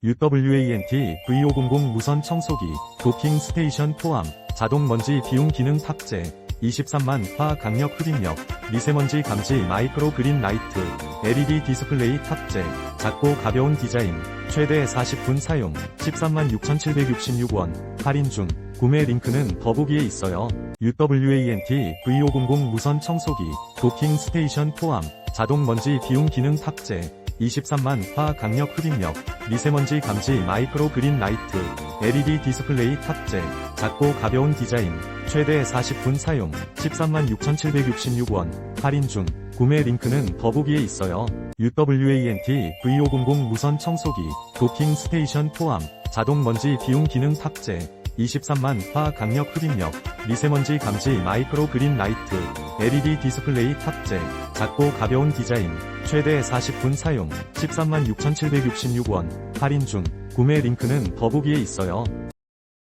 UWANT V500 무선 청소기, 도킹 스테이션 포함, 자동 먼지 비움 기능 탑재, 23만 화 강력 흡입력, 미세먼지 감지 마이크로 그린 라이트, LED 디스플레이 탑재, 작고 가벼운 디자인, 최대 40분 사용, 13만 6,766원, 할인 중, 구매 링크는 더보기에 있어요. UWANT V500 무선 청소기, 도킹 스테이션 포함, 자동 먼지 비움 기능 탑재, 23만 화 강력 흡입력, 미세먼지 감지 마이크로 그린 라이트, LED 디스플레이 탑재, 작고 가벼운 디자인, 최대 40분 사용, 13만 6,766원, 할인 중, 구매 링크는 더보기에 있어요. UWANT V500 무선 청소기, 도킹 스테이션 포함, 자동 먼지 비움 기능 탑재, 23만 화 강력 흡입력, 미세먼지 감지 마이크로 그린 라이트, LED 디스플레이 탑재, 작고 가벼운 디자인, 최대 40분 사용, 13만 6,766원, 할인 중, 구매 링크는 더보기에 있어요.